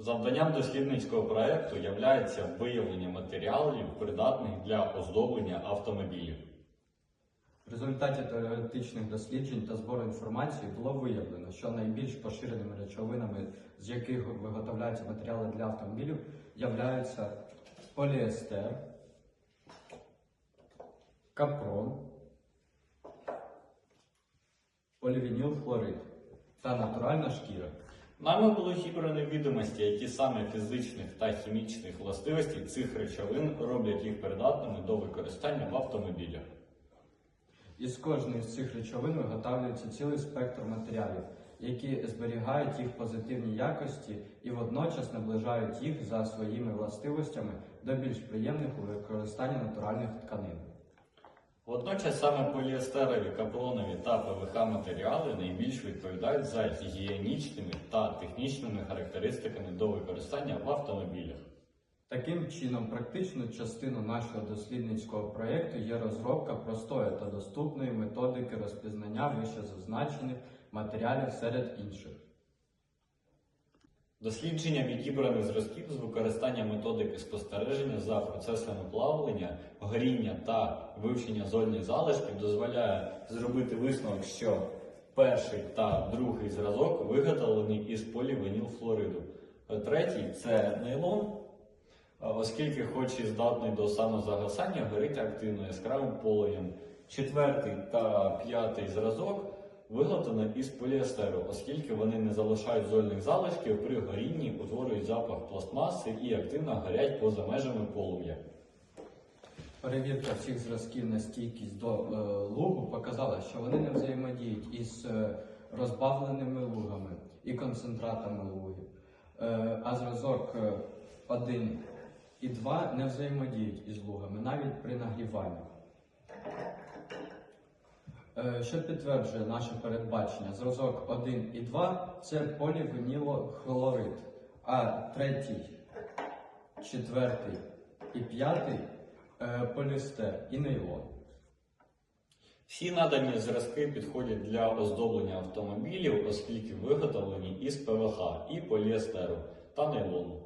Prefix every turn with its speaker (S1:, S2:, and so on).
S1: Завданням дослідницького проекту являється виявлення матеріалів, придатних для оздоблення автомобілів.
S2: В результаті теоретичних досліджень та збору інформації було виявлено, що найбільш поширеними речовинами, з яких виготовляються матеріали для автомобілів, являються поліестер, капрон, полівінілхлорид та натуральна шкіра.
S1: Нами було зібрано відомості, які саме фізичних та хімічних властивостей цих речовин роблять їх придатними до використання в автомобілях.
S2: Із кожної з цих речовин виготовлюється цілий спектр матеріалів, які зберігають їх позитивні якості і водночас наближають їх за своїми властивостями до більш приємних у використанні натуральних тканин.
S1: Водночас саме поліестерові, капронові та ПВХ матеріали найбільш відповідають за гігієнічними та технічними характеристиками до використання в автомобілях.
S2: Таким чином, практичною частиною нашого дослідницького проєкту є розробка простої та доступної методики розпізнання вищезазначених матеріалів серед інших.
S1: Дослідження відібраних зразків з використанням методики спостереження за процесами плавлення, горіння та вивчення зольних залишків дозволяє зробити висновок, що перший та другий зразок виготовлені із полівінілфлориду. Третій це нейлон, оскільки, хоч і здатний до самозагасання, горить активно яскравим полум'ям. Четвертий та п'ятий зразок виготовлено із поліестеру, оскільки вони не залишають зольних залишків при горінні, утворюють запах пластмаси і активно горять поза межами полум'я.
S2: Перевірка всіх зразків на стійкість до е, лугу показала, що вони не взаємодіють із е, розбавленими лугами і концентратами лугів. Е, а зразок 1 і 2 не взаємодіють із лугами навіть при нагріванні. Е, Що підтверджує наше передбачення, зразок 1 і 2 це полівінілохлорид, а третій, четвертий і п'ятий е, полістер і нейлон.
S1: Всі надані зразки підходять для оздоблення автомобілів, оскільки виготовлені із ПВХ і поліестеру та нейлону.